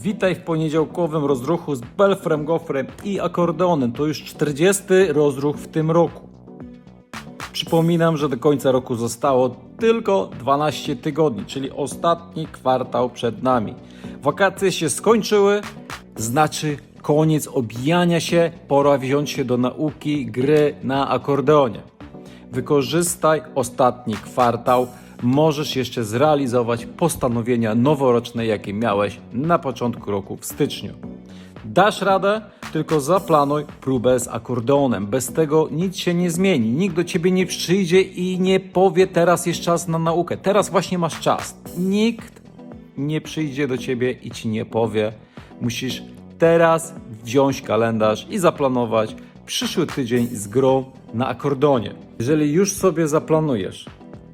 Witaj w poniedziałkowym rozruchu z Belfrem, Gofrem i akordeonem. To już 40 rozruch w tym roku. Przypominam, że do końca roku zostało tylko 12 tygodni, czyli ostatni kwartał przed nami. Wakacje się skończyły, znaczy koniec obijania się, pora wziąć się do nauki gry na akordeonie. Wykorzystaj ostatni kwartał, możesz jeszcze zrealizować postanowienia noworoczne, jakie miałeś na początku roku w styczniu. Dasz radę, tylko zaplanuj próbę z akordeonem. Bez tego nic się nie zmieni. Nikt do ciebie nie przyjdzie i nie powie teraz jest czas na naukę. Teraz właśnie masz czas. Nikt nie przyjdzie do ciebie i ci nie powie. Musisz teraz wziąć kalendarz i zaplanować przyszły tydzień z grą na akordeonie. Jeżeli już sobie zaplanujesz,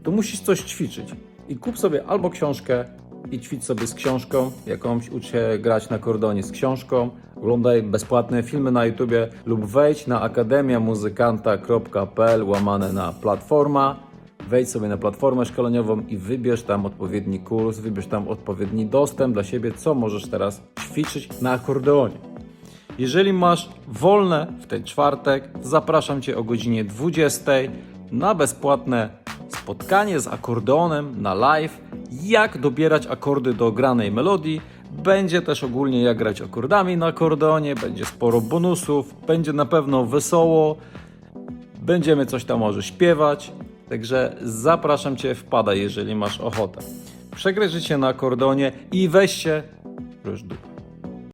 to musisz coś ćwiczyć. I kup sobie albo książkę i ćwicz sobie z książką jakąś, ucz się grać na akordeonie z książką, oglądaj bezpłatne filmy na YouTubie lub wejdź na akademiamuzykanta.pl łamane na platforma. Wejdź sobie na platformę szkoleniową i wybierz tam odpowiedni kurs, wybierz tam odpowiedni dostęp dla siebie, co możesz teraz ćwiczyć na akordeonie. Jeżeli masz wolne w ten czwartek, zapraszam Cię o godzinie 20 na bezpłatne spotkanie z akordeonem na live. Jak dobierać akordy do granej melodii. Będzie też ogólnie jak grać akordami na akordeonie, będzie sporo bonusów, będzie na pewno wesoło, będziemy coś tam może śpiewać. Także zapraszam Cię, wpadaj, jeżeli masz ochotę. Przegraj życie na akordeonie i weź się, dupę.